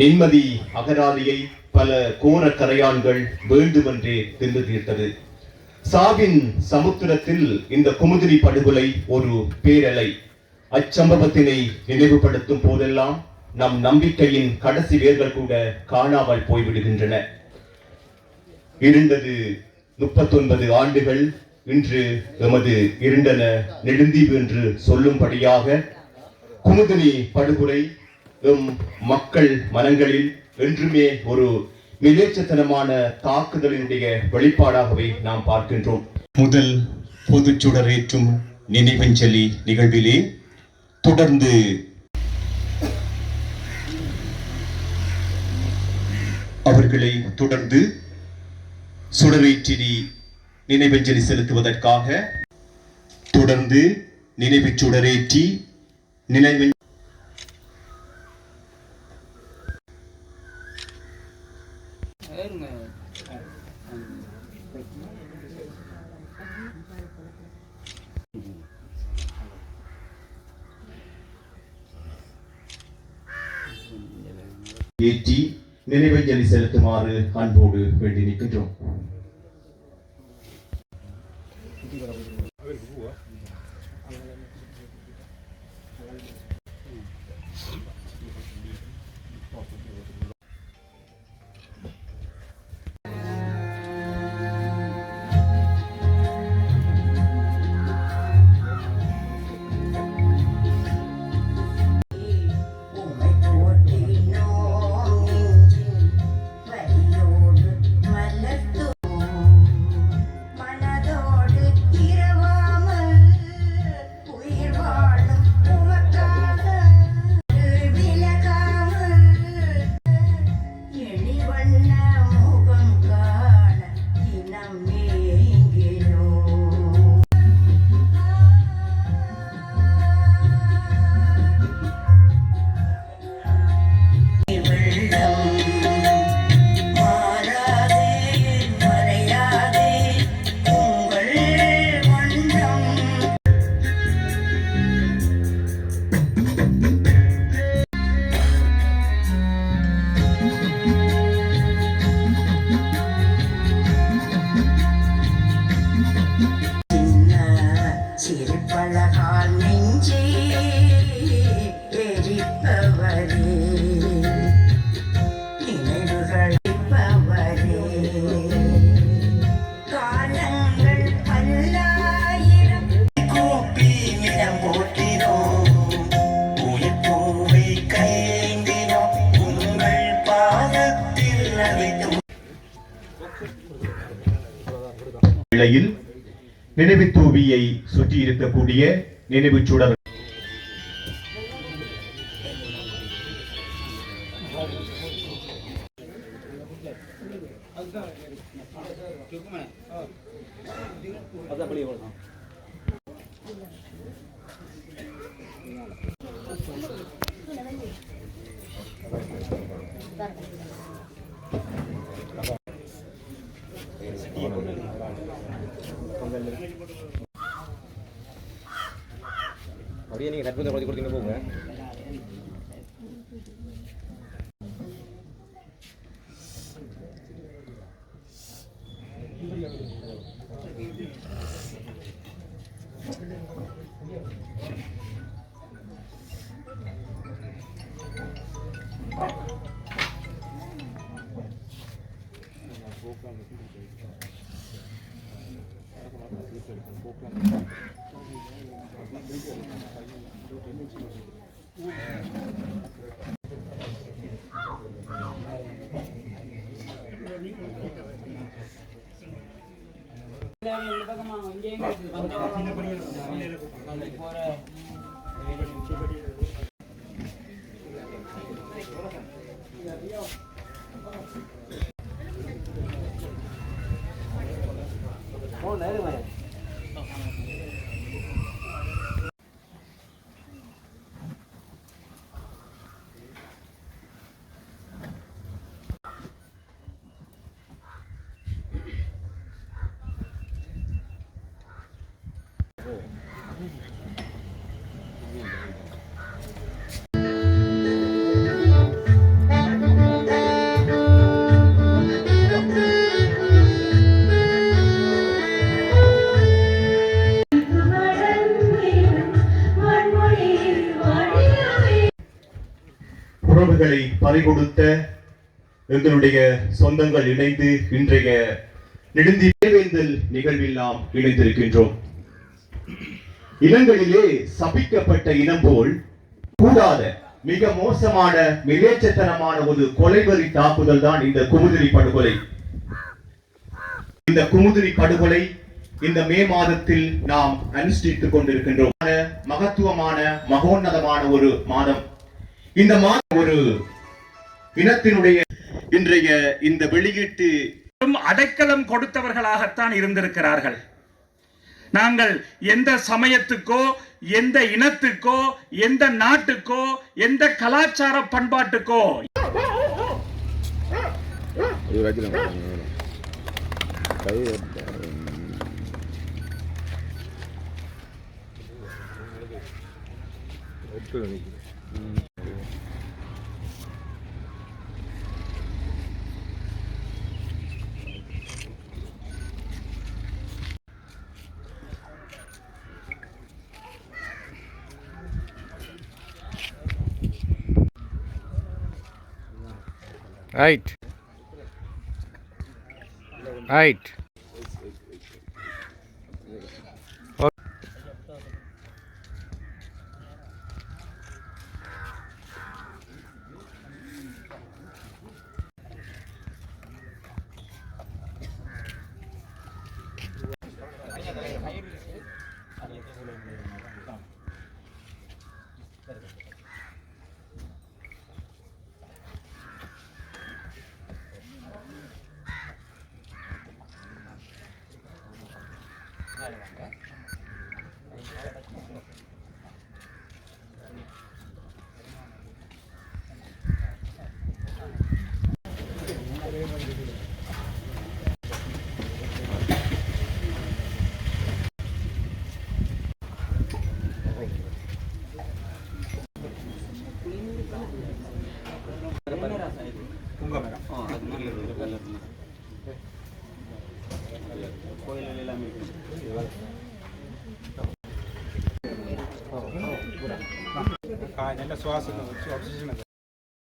நிம்மதி அகராதியை பல கோர கரையான்கள் வேண்டுமென்றே தின்று தீர்த்தது. சாவின் சமுத்திரத்தில் இந்த குமுதிரி படுகொலை ஒரு பேரலை. அச்சம்பவத்தினை நினைவுபடுத்தும் போதெல்லாம் நம் நம்பிக்கையின் கடைசி வேர்கள் கூட காணாமல் போய்விடுகின்றன. இருண்டது முப்பத்தொன்பது ஆண்டுகள் இன்று எமது இருண்டன நெடுந்தீவு என்று சொல்லும்படியாக குமுதினி படுகொலை எம் மக்கள் மனங்களில் என்றுமே ஒரு மிலேச்சத்தனமான தாக்குதலினுடைய வெளிப்பாடாகவே நாம் பார்க்கின்றோம். முதல் பொது சுடரேற்றும் நினைவஞ்சலி நிகழ்விலே தொடர்ந்து அவர்களை தொடர்ந்து சுடரேற்றினி நினைவஞ்சலி செலுத்துவதற்காக தொடர்ந்து நினைவு சுடரேற்றி நினைவஞ்சலி ஏற்றி நினைவஞ்சலி செலுத்துமாறு அன்போடு வேண்டி நிற்கின்றோம். வேளையில் நினைவு தூவியை சுற்றி இருக்கக்கூடிய நினைவு சுடர் அப்படியே நீங்கள் கற்பத்தை குறைச்சி கொடுத்தீங்க போங்க இங்கே போகிற பறிகொடுத்த எங்களுடைய சொந்தங்கள் இணைந்து இன்றைய நெடுந்தி வேந்தல் நிகழ்வில் நாம் இணைந்திருக்கின்றோம். இனங்களிலே சபிக்கப்பட்ட இனம் போல் கூடாத மிக மோசமான மிலேச்சத்தனமான ஒரு கொலைவரி தாக்குதல் தான் இந்த குமுதிரி படுகொலை. இந்த குமுதிரி படுகொலை இந்த மே மாதத்தில் நாம் அனுஷ்டித்துக் கொண்டிருக்கின்றோம். மகத்துவமான மகோன்னதமான ஒரு மாதம். இந்த மாதம் ஒரு இனத்தினுடைய இன்றைய இந்த வெளியீட்டு அடைக்கலம் கொடுத்தவர்களாகத்தான் இருந்திருக்கிறார்கள். நாங்கள் எந்த சமயத்துக்கோ எந்த இனத்துக்கோ எந்த நாட்டுக்கோ எந்த கலாச்சார பண்பாட்டுக்கோ. Right right Right. Right. നല്ല ശ്വാസം